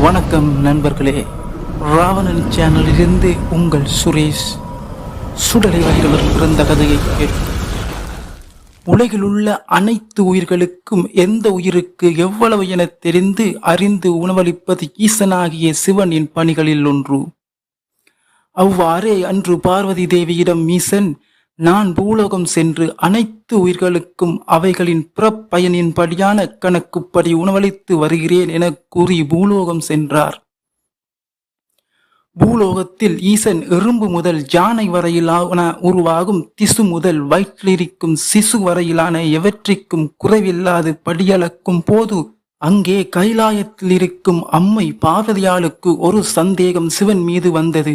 வணக்கம் நண்பர்களே. ராவணன் சேனலிலிருந்து உங்கள் சுரேஷ் சுடலை வரிகளில் பிறந்த கதையை கேட்கும் உலகில் உள்ள அனைத்து உயிர்களுக்கும் எந்த உயிருக்கு எவ்வளவு என தெரிந்து அறிந்து உணவளிப்பது ஈசனாகிய சிவனின் பணிகளில் ஒன்று. அவ்வாறே அன்று பார்வதி தேவியிடம் ஈசன் நான் பூலோகம் சென்று அனைத்து உயிர்களுக்கும் அவைகளின் பிறப்பயனின்படியான கணக்குப்படி உணவளித்து வருகிறேன் என கூறி பூலோகம் சென்றார். பூலோகத்தில் ஈசன் எறும்பு முதல் யானை வரையிலான உருவாகும் திசு முதல் வயிற்றிலிருக்கும் சிசு வரையிலான எவற்றிற்கும் குறைவில்லாது படியளக்கும் போது அங்கே கைலாயத்தில் இருக்கும் அம்மை பார்வதியாளுக்கு ஒரு சந்தேகம் சிவன் மீது வந்தது.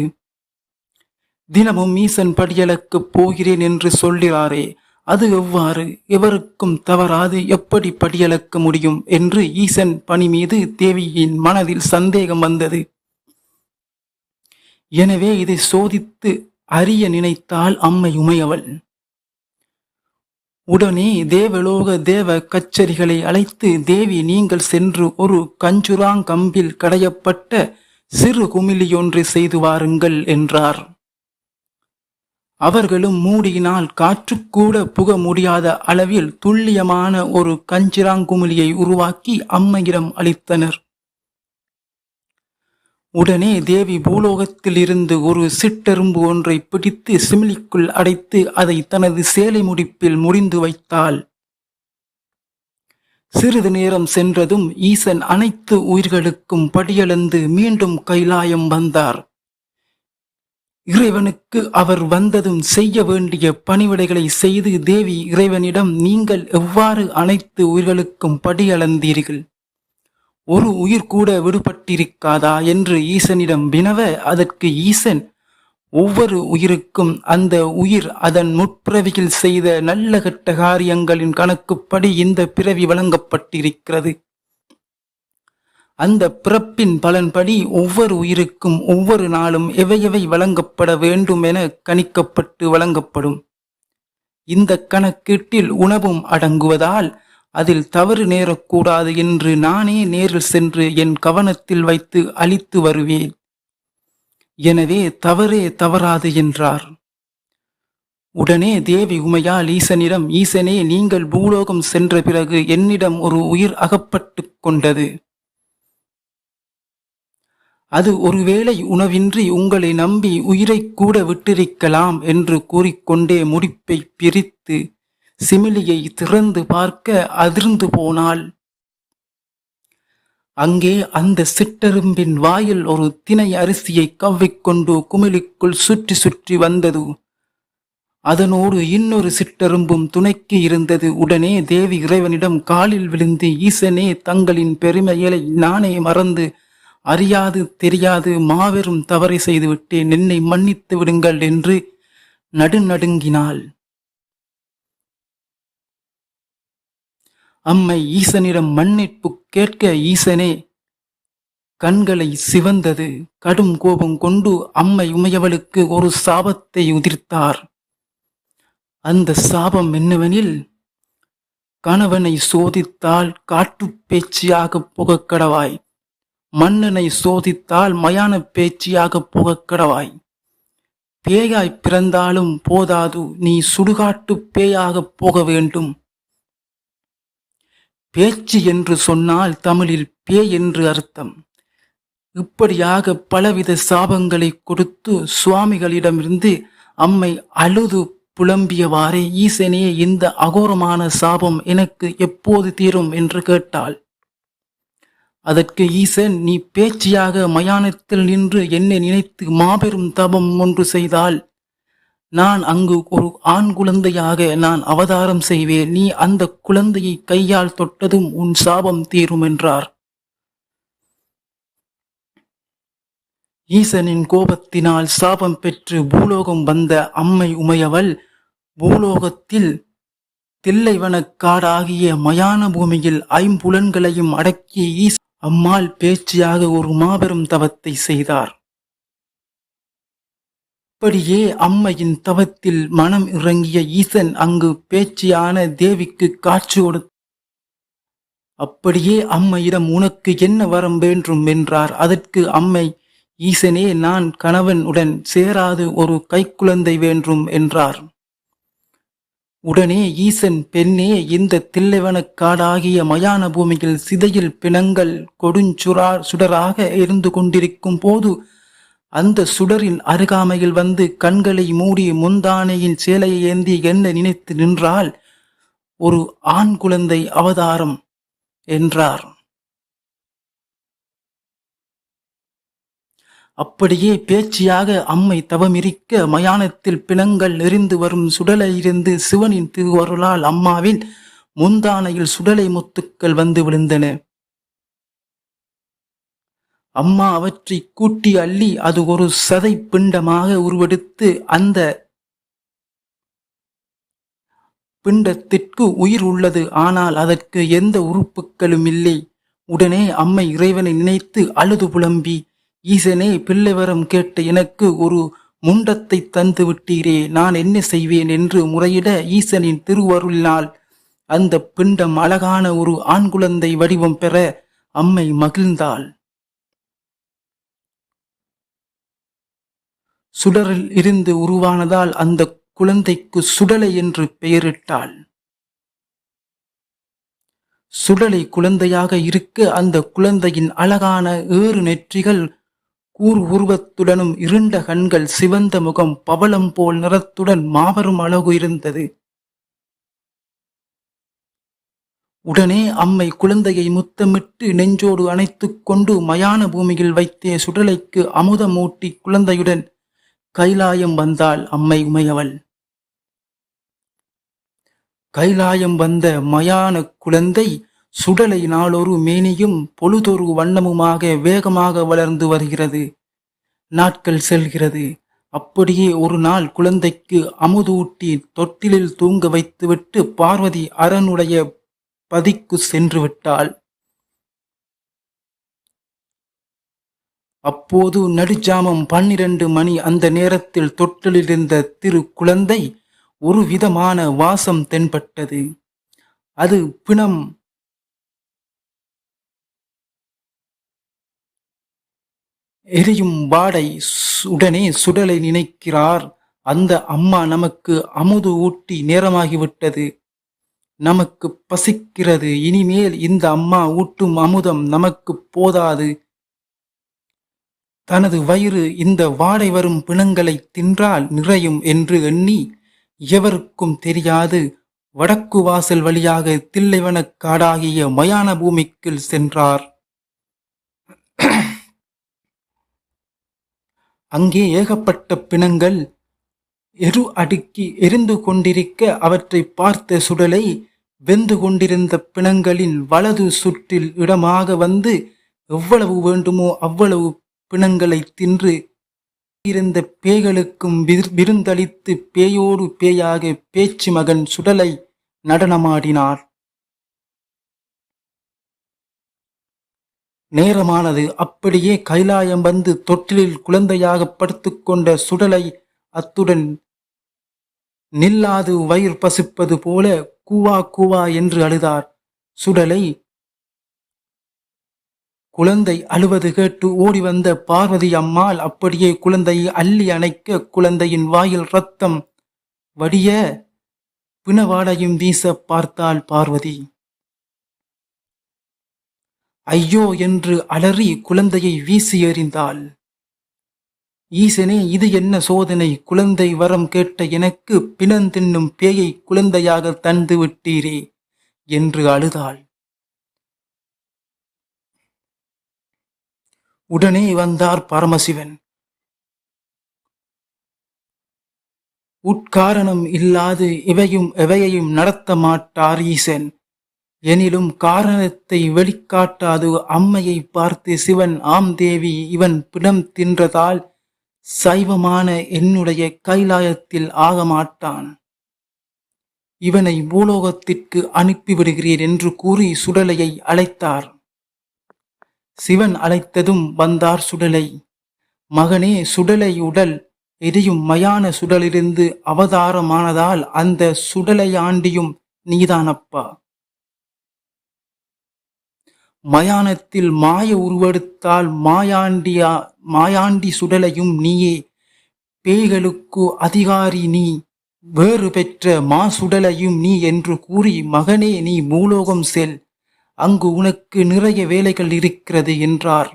தினமும் ஈசன் படியலுக்கு போகிறேன் என்று சொல்கிறாரே அது எவ்வாறு? எவருக்கும் தவறாது எப்படி படியளக்க முடியும்? என்று ஈசன் பணி மீது தேவியின் மனதில் சந்தேகம் வந்தது. எனவே இதை சோதித்து அறிய நினைத்தால் அம்மை உமையவள். உடனே தேவலோக தேவ கச்சரிகளை அழைத்து தேவி நீங்கள் சென்று ஒரு கஞ்சுராங்கம்பில் கடையப்பட்ட சிறு குமிழியொன்று செய்து வாருங்கள் என்றார். அவர்களும் மூடியினால் காற்றுக்கூட புக முடியாத அளவில் துல்லியமான ஒரு கஞ்சிராங்குமிழியை உருவாக்கி அம்மையிடம் அளித்தனர். உடனே தேவி பூலோகத்திலிருந்து ஒரு சிட்டெரும்பு ஒன்றை பிடித்து சிமிலிக்குள் அடைத்து அதை தனது சேலை முடிப்பில் முடிந்து வைத்தாள். சிறிது நேரம் சென்றதும் ஈசன் அனைத்து உயிர்களுக்கும் படியளந்து மீண்டும் கைலாயம் வந்தார். இறைவனுக்கு அவர் வந்ததும் செய்ய வேண்டிய பணிவிடைகளை செய்து தேவி இறைவனிடம் நீங்கள் எவ்வாறு அனைத்து உயிர்களுக்கும் படியளந்தீர்கள் ஒரு உயிர் கூட விடுபட்டிருக்காதா என்று ஈசனிடம் வினவ அதற்கு ஈசன் ஒவ்வொரு உயிருக்கும் அந்த உயிர் அதன் முற்பிறவியில் செய்த நல்ல கட்ட காரியங்களின் கணக்குப்படி இந்த பிறவி வழங்கப்பட்டிருக்கிறது. அந்த பிறப்பின் பலன்படி ஒவ்வொரு உயிருக்கும் ஒவ்வொரு நாளும் எவையவை வழங்கப்பட வேண்டும் என கணிக்கப்பட்டு வழங்கப்படும். இந்த கணக்கீட்டில் உணவும் அடங்குவதால் அதில் தவறு நேரக்கூடாது என்று நானே நேரில் சென்று என் கவனத்தில் வைத்து அளித்து வருவேன். எனவே தவறே தவறாது என்றார். உடனே தேவி உமையால் ஈசனிடம் ஈசனே நீங்கள் பூலோகம் சென்ற பிறகு என்னிடம் ஒரு உயிர் அகப்பட்டு கொண்டது. அது ஒருவேளை உணவின்றி உங்களை நம்பி உயிரை கூட விட்டிருக்கலாம் என்று கூறிக்கொண்டே முடிப்பை பிரித்து சிமிலியை திறந்து பார்க்க அதிர்ந்து போனாள். அங்கே அந்த சிட்டெரும்பின் வாயில் ஒரு தினை அரிசியை கவ்விக்கொண்டு குமிழிக்குள் சுற்றி சுற்றி வந்தது. அதனோடு இன்னொரு சிற்றரும்பும் துணைக்கு இருந்தது. உடனே தேவி இறைவனிடம் காலில் விழுந்து ஈசனே தங்களின் பெருமைகளை நானே மறந்து அறியாது தெரியாது மாபெரும் தவறை செய்துவிட்டேன். என்னை மன்னித்து விடுங்கள் என்று நடுநடுங்கினாள். அம்மை ஈசனிடம் மன்னிப்பு கேட்க ஈசனே கண்களை சிவந்தது. கடும் கோபம் கொண்டு அம்மை உமையவளுக்கு ஒரு சாபத்தை உதிர்த்தார். அந்த சாபம் என்னவெனில் கணவனை சோதித்தால் காட்டுப் பேச்சியாக புகக்கடவாய். மன்னனை சோதித்தால் மயான பேச்சியாக போக கிடவாய். பேயாய் பிறந்தாலும் போதாது நீ சுடுகாட்டு பேயாகப் போக வேண்டும். பேச்சு என்று சொன்னால் தமிழில் பே என்று அர்த்தம். இப்படியாக பலவித சாபங்களை கொடுத்து சுவாமிகளிடமிருந்து அம்மை அழுது புலம்பியவாறே ஈசனே இந்த அகோரமான சாபம் எனக்கு எப்போது தீரும்? என்று கேட்டாள். அதற்கு ஈசன் நீ பேச்சியாக மயானத்தில் நின்று என்னை நினைத்து மாபெரும் தபம் ஒன்று செய்தால் நான் அங்கு ஒரு ஆண் குழந்தையாக நான் அவதாரம் செய்வேன். நீ அந்த குழந்தையை கையால் தொட்டதும் உன் சாபம் தீரும் என்றார். ஈசனின் கோபத்தினால் சாபம் பெற்று பூலோகம் வந்த அம்மை உமையவள் பூலோகத்தில் தில்லைவனக்காடாகிய மயான பூமியில் ஐம்புலன்களையும் அடக்கிய ஈச அம்மாள் பேச்சியாக ஒரு மாபெரும் தவத்தை செய்தார். அப்படியே அம்மையின் தவத்தில் மனம் இறங்கிய ஈசன் அங்கு பேச்சியான தேவிக்கு காட்சி கொடுத்த அப்படியே அம்மையிடம் உனக்கு என்ன வரம் வேண்டும் என்றார். அதற்கு அம்மை ஈசனே நான் கணவன் உடன் சேராது ஒரு கைக்குழந்தை வேண்டும் என்றார். உடனே ஈசன் பெண்ணே இந்த தில்லைவனக்காடாகிய மயான பூமியில் சிதையில் பிணங்கள் கொடுஞ்சுரா சுடராக இருந்து கொண்டிருக்கும் போது அந்த சுடரின் அருகாமையில் வந்து கண்களை மூடி முந்தானையின் சேலையை ஏந்தி என்ன நினைத்து நின்றால் ஒரு ஆண் குழந்தை அவதாரம் என்றார். அப்படியே பேச்சியாக அம்மை தவமிரிக்க மயானத்தில் பிணங்கள் நெறிந்து வரும் சுடலையிருந்து சிவனின் திருவருளால் அம்மாவின் முந்தானையில் சுடலை முத்துக்கள் வந்து விழுந்தன. அம்மா அவற்றை கூட்டி அள்ளி அது ஒரு சதை பிண்டமாக உருவெடுத்து அந்த பிண்டத்திற்கு உயிர் உள்ளது. ஆனால் அதற்கு எந்த உறுப்புகளும் இல்லை. உடனே அம்மை இறைவனை நினைத்து அழுது புலம்பி ஈசனே பிள்ளைவரம் கேட்ட எனக்கு ஒரு முண்டத்தை தந்து விட்டீரே நான் என்ன செய்வேன் என்று முறையிட ஈசனின் திருவருளினால் அந்த பிண்டம் அழகான ஒரு ஆண் குழந்தை வடிவம் பெற அம்மை மகிழ்ந்தாள். சுடரில் இருந்து உருவானதால் அந்த குழந்தைக்கு சுடலை என்று பெயரிட்டாள். சுடலை குழந்தையாக இருக்க அந்த குழந்தையின் அழகான ஏறு நெற்றிகள் கூர் உருவத்துடனும் இருண்ட கண்கள் சிவந்த முகம் பவளம் போல் நிறத்துடன் மாபெரும் அழகு இருந்தது. உடனே அம்மை குழந்தையை முத்தமிட்டு நெஞ்சோடு அணைத்துக் கொண்டு மயான பூமியில் வைத்தே சுடலைக்கு அமுதமூட்டி குழந்தையுடன் கைலாயம் வந்தாள் அம்மை உமையவள். கைலாயம் வந்த மயான குழந்தை சுடலை நாளொரு மேனியும் பொழுதொரு வண்ணமுமாக வேகமாக வளர்ந்து வருகிறது. நாட்கள் செல்கிறது. அப்படியே ஒரு நாள் குழந்தைக்கு அமுதூட்டி தொட்டிலில் தூங்க வைத்துவிட்டு பார்வதி அரனுடைய பதிக்கு சென்று விட்டாள். அப்போது நடுஜாமம் பன்னிரண்டு மணி அந்த நேரத்தில் தொட்டிலிருந்த திரு குழந்தை ஒரு விதமான வாசம் தென்பட்டது. அது பிணம் எரியும் வாடை உடனே சுடலை நினைக்கிறார். அந்த அம்மா நமக்கு அமுது ஊட்டி நேரமாகிவிட்டது. நமக்கு பசிக்கிறது. இனிமேல் இந்த அம்மா ஊட்டும் அமுதம் நமக்கு போதாது. தனது வயிறு இந்த வாடை வரும் பிணங்களை தின்றால் நிறையும் என்று எண்ணி எவருக்கும் தெரியாது. வடக்கு வாசல் வழியாக தில்லைவனக் காடாகிய மயான பூமிக்குள் சென்றார். அங்கே ஏகப்பட்ட பிணங்கள் எரு அடுக்கி எரிந்து கொண்டிருக்க அவற்றை பார்த்த சுடலை வெந்து கொண்டிருந்த பிணங்களின் வலது சுற்றில் இடமாக வந்து எவ்வளவு வேண்டுமோ அவ்வளவு பிணங்களை தின்று இருந்த பேய்களுக்கும் விருந்தளித்து பேயோடு பேயாக பேச்சு மகன் சுடலை நடனமாடினார். நேரமானது அப்படியே கைலாயம் வந்து தொட்டிலில் குழந்தையாக படுத்துக்கொண்ட சுடலை அத்துடன் நில்லாது வயிறு பசிப்பது போல கூவா கூவா என்று அழுதார். சுடலை குழந்தை அழுவது கேட்டு ஓடி வந்த பார்வதி அம்மாள் அப்படியே குழந்தையை அள்ளி அணைக்க குழந்தையின் வாயில் ரத்தம் வடிய பிணவாடையும் வீச பார்த்தாள் பார்வதி. ஐயோ என்று அலறி குழந்தையை வீசி எறிந்தாள். ஈசனே இது என்ன சோதனை? குழந்தை வரம் கேட்ட எனக்கு பிணந்தின்னும் பேயை குழந்தையாக தந்து விட்டீரே என்று அழுதாள். உடனே வந்தார் பரமசிவன். உட்காரணம் இல்லாது இவையும் எவையையும் நடத்த மாட்டார் ஈசன். எனிலும் காரணத்தை வெளிக்காட்டாது அம்மையை பார்த்து சிவன் ஆம் தேவி இவன் பிடம் தின்றதால் சைவமான என்னுடைய கைலாயத்தில் ஆக மாட்டான் இவனை பூலோகத்திற்கு அனுப்பிவிடுகிறேன் என்று கூறி சுடலையை அழைத்தார். சிவன் அழைத்ததும் வந்தார் சுடலை. மகனே சுடலை உடல் எரியும் மயான சுடலிருந்து அவதாரமானதால் அந்த சுடலையாண்டியும் நீதானப்பா. மயானத்தில் மாய உருவெடுத்தால் மாயாண்டியா மாயாண்டி சுடலையும் நீயே. பேய்களுக்கு அதிகாரி நீ வேறு பெற்ற மா சுடலையும் நீ என்று கூறி மகனே நீ மூலோகம் செல். அங்கு உனக்கு நிறைய வேலைகள் இருக்கிறது என்றார்.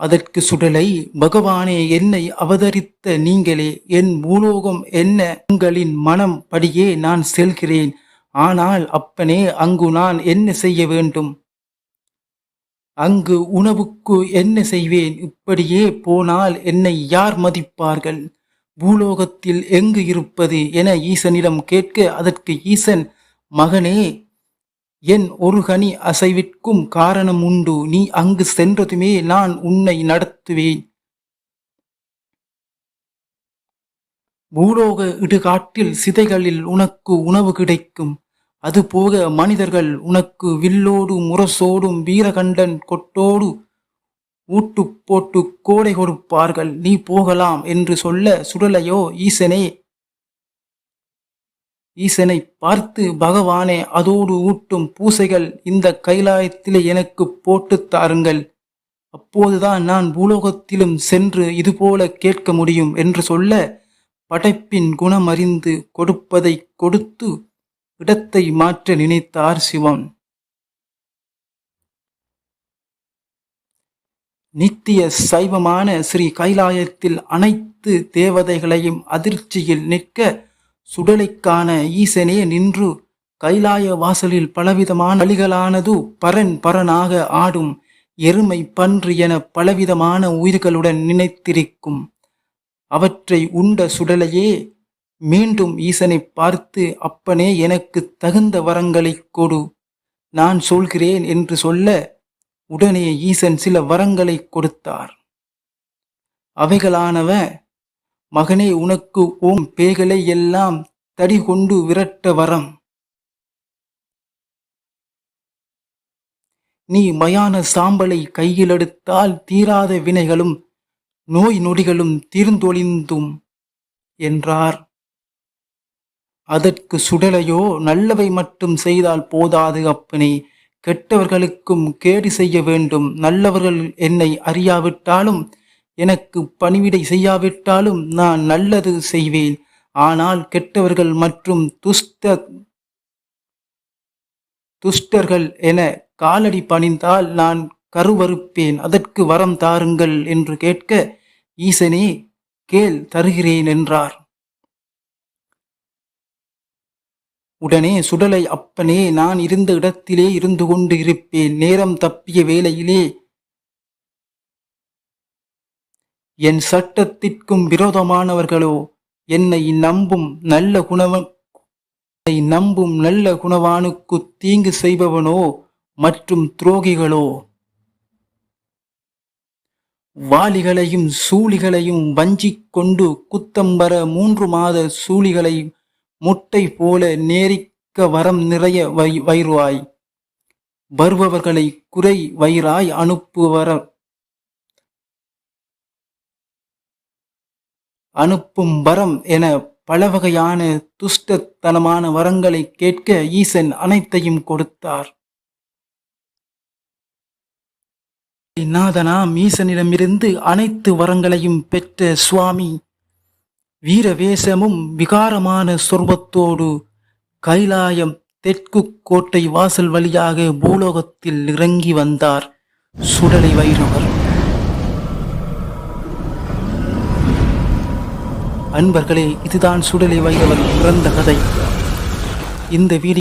அதற்கு சுடலை பகவானே என்னை அவதரித்த நீங்களே என் மூலோகம் என்ன? உங்களின் மனம் படியே நான் செல்கிறேன். ஆனால் அப்பனே அங்கு நான் என்ன செய்ய வேண்டும்? அங்கு உணவுக்கு என்ன செய்வேன்? இப்படியே போனால் என்னை யார் மதிப்பார்கள்? பூலோகத்தில் எங்கு இருப்பது என ஈசனிடம் கேட்க அதற்கு ஈசன் மகனே என் ஒரு கனி அசைவிற்கும் காரணம் உண்டு. நீ அங்கு சென்றதுமே நான் உன்னை நடத்துவேன். பூலோக இடுகாட்டில் சிதைகளில் உனக்கு உணவு கிடைக்கும். அதுபோக மனிதர்கள் உனக்கு வில்லோடு முரசோடும் வீரகண்டன் கொட்டோடு ஊட்டு போட்டு கோடை கொடுப்பார்கள். நீ போகலாம் என்று சொல்ல சுடலையோ ஈசனே? ஈசனை பார்த்து பகவானே அதோடு ஊட்டும் பூசைகள் இந்த கைலாயத்திலே எனக்கு போட்டுத் தாருங்கள். அப்போதுதான் நான் பூலோகத்திலும் சென்று இதுபோல கேட்க முடியும் என்று சொல்ல படைப்பின் குணமறிந்து கொடுப்பதை கொடுத்து இடத்தை மாற்ற நினைத்தார் சிவன். நித்திய சைவமான ஸ்ரீ கைலாயத்தில் அனைத்து தேவதைகளையும் அதிர்ச்சியில் நிற்க சுடலைக்கான ஈசனே நின்று கைலாய வாசலில் பலவிதமான வழிகளானது பரன் பரனாக ஆடும் எருமை பன்று என பலவிதமான உயிர்களுடன் நினைத்திருக்கும். அவற்றை உண்ட சுடலையே மீண்டும் ஈசனை பார்த்து அப்பனே எனக்கு தகுந்த வரங்களை கொடு. நான் சொல்கிறேன் என்று சொல்ல உடனே ஈசன் சில வரங்களை கொடுத்தார். அவைகளானவ மகனே உனக்கு ஓம் பேய்களை எல்லாம் தடி கொண்டு விரட்ட வரம். நீ மயான சாம்பலை கையில் எடுத்தால் தீராத வினைகளும் நோய் நொடிகளும் தீர்ந்தொழிந்தும் என்றார். அதற்கு சுடலையோ நல்லவை மட்டும் செய்தால் போதாது அப்பனே. கெட்டவர்களுக்கும் கேடு செய்ய வேண்டும். நல்லவர்கள் என்னை அறியாவிட்டாலும் எனக்கு பணிவிடை செய்யாவிட்டாலும் நான் நல்லது செய்வேன். ஆனால் கெட்டவர்கள் மற்றும் துஷ்ட துஷ்டர்கள் என காலடி பணிந்தால் நான் கருவறுப்பேன். அதற்கு வரம் தாருங்கள் என்று கேட்க ஈசனே கேள் தருகிறேன் என்றார். உடனே சுடலை அப்பனே நான் இருந்த இடத்திலே இருந்து கொண்டு இருப்பேன். நேரம் தப்பிய வேளையிலே என் சட்டத்திற்கும் விரோதமானவர்களோ என்னை நம்பும் நல்ல குணவன் நம்பும் நல்ல குணவானுக்கு தீங்கு செய்பவனோ மற்றும் துரோகிகளோ? வாளிகளையும் சூழிகளையும் வஞ்சிக் கொண்டு குத்தம்பர மூன்று மாத சூழிகளையும் முட்டை போல நேரிக்க வரம் நிறைய வை வைருவாய் வருபவர்களை குறை வயிறாய் அனுப்புவர அனுப்பும் வரம் என பல வகையான துஷ்டத்தனமான வரங்களை கேட்க ஈசன் அனைத்தையும் கொடுத்தார். நாதனாம் ஈசனிடமிருந்து அனைத்து வரங்களையும் பெற்ற சுவாமி வீரவேசமும் விகாரமான சொர்வத்தோடு கைலாயம் தெற்கு கோட்டை வாசல் வழியாக பூலோகத்தில் இறங்கி வந்தார் சுடலை வைரவர். அன்பர்களே இதுதான் சுடலை வைரவர் பிறந்த கதை. இந்த வீடியோ